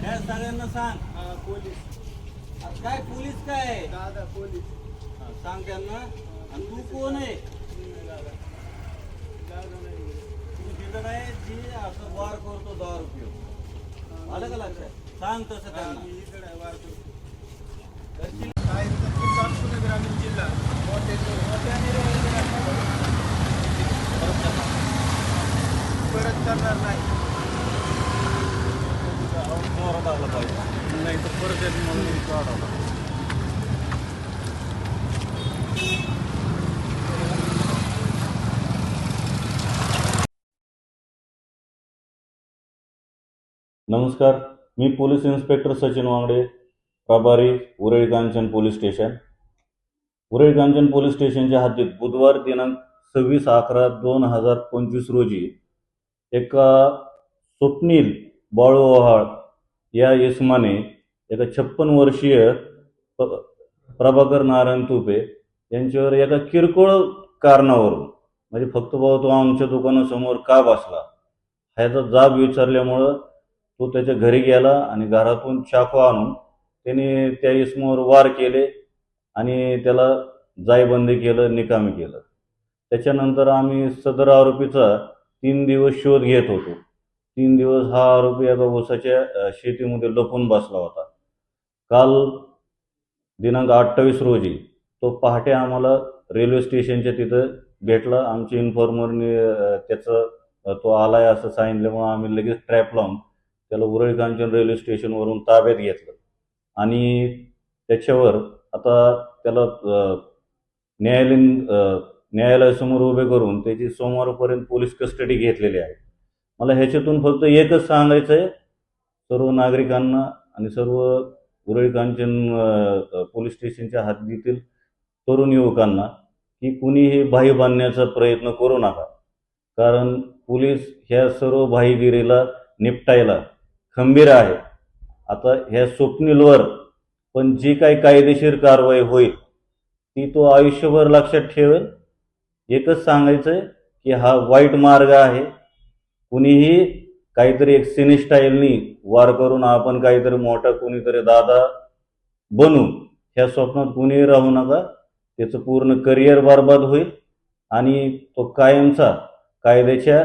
त्या सगळ्यांना सांग. पोलीस. काय पोलीस काय? आहे? दादा पोलीस. हा, सांग त्यांना. आणि तू कोण आहे? नाही दादा दादा नाही. तू तिथं काय जी असं वार करतो दहा रुपये. आलं का लक्षात? सांग तसं त्यांना. मी इकडे आहे वारकरी. करशील? काय ग्रामीण जिल्हा. मोठे मोठ्याने परत करणार नाही. जोरात पाहिजे नाही तर परत एक म्हणून नमस्कार मी पोलीस इन्स्पेक्टर सचिन वांगडे प्रभारी Uruli Kanchan police station. Uruli Kanchan police स्टेशनच्या हद्दीत बुधवार दिनांक सव्वीस अकरा दोन हजार पंचवीस रोजी एका स्वप्नील बाळूवहाळ या इसमाने एका छप्पन वर्षीय प- प्रभाकर नारायण तुपे यांच्यावर एका किरकोळ कारणावरून म्हणजे फक्त भाऊ तो आमच्या दुकानासमोर का बसला? ह्याचा जाब विचारल्यामुळं तो त्याच्या घरी गेला आणि घरातून चाकू आणून त्याने त्या इसमावर वार केले आणि त्याला जायबंदी केलं निकामी केलं. त्याच्यानंतर आम्ही सदर आरोपीचा तीन दिवस शोध घेत होतो. तीन दिवस हा आरोपी एका ऊसाच्या शेतीमध्ये लपून बसला होता. काल दिनांक अठ्ठावीस रोजी तो पहाटे आम्हाला रेल्वे स्टेशनच्या तिथं भेटला. आमची इन्फॉर्मरनी त्याचं तो आलाय असं सांगितल्यामुळं आम्ही लगेच ट्रॅप लावून त्याला उरळी कांचन रेल्वे स्टेशनवरून ताब्यात घेतलं. आणि त्याच्यावर आता त्याला न्यायालयीन न्यायालयासमोर उभे करून त्याची सोमवारपर्यंत पोलीस कस्टडी घेतलेली आहे. मला ह्याच्यातून फक्त एकच सांगायचं आहे सर्व नागरिकांना आणि सर्व उरळी कांचन पोलीस स्टेशनच्या हद्दीतील तरुण युवकांना की कुणीही बाही बांधण्याचा प्रयत्न करू नका. कारण पोलीस ह्या सर्व भाईगिरीला निपटायला खंबीर आहे. आता ह्या स्वप्नीलवर पण जी काही कायदेशीर कारवाई होईल ती तो आयुष्यभर लक्षात ठेवेल. एकच सांगायचं आहे की हा वाईट मार्ग आहे. कुणीही काहीतरी एक सिनी स्टाईलनी वार करून आपण काहीतरी मोठा कुणीतरी दादा बनू ह्या स्वप्नात कुणीही राहू नका. त्याचं पूर्ण करिअर बर्बाद होईल आणि तो कायमचा कायद्याच्या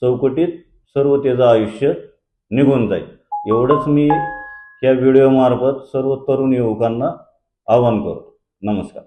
चौकटीत सर्व त्याचं आयुष्य निघून जाईल. एवढंच मी या व्हिडिओमार्फत सर्व तरुण युवकांना आवाहन करतो. नमस्कार.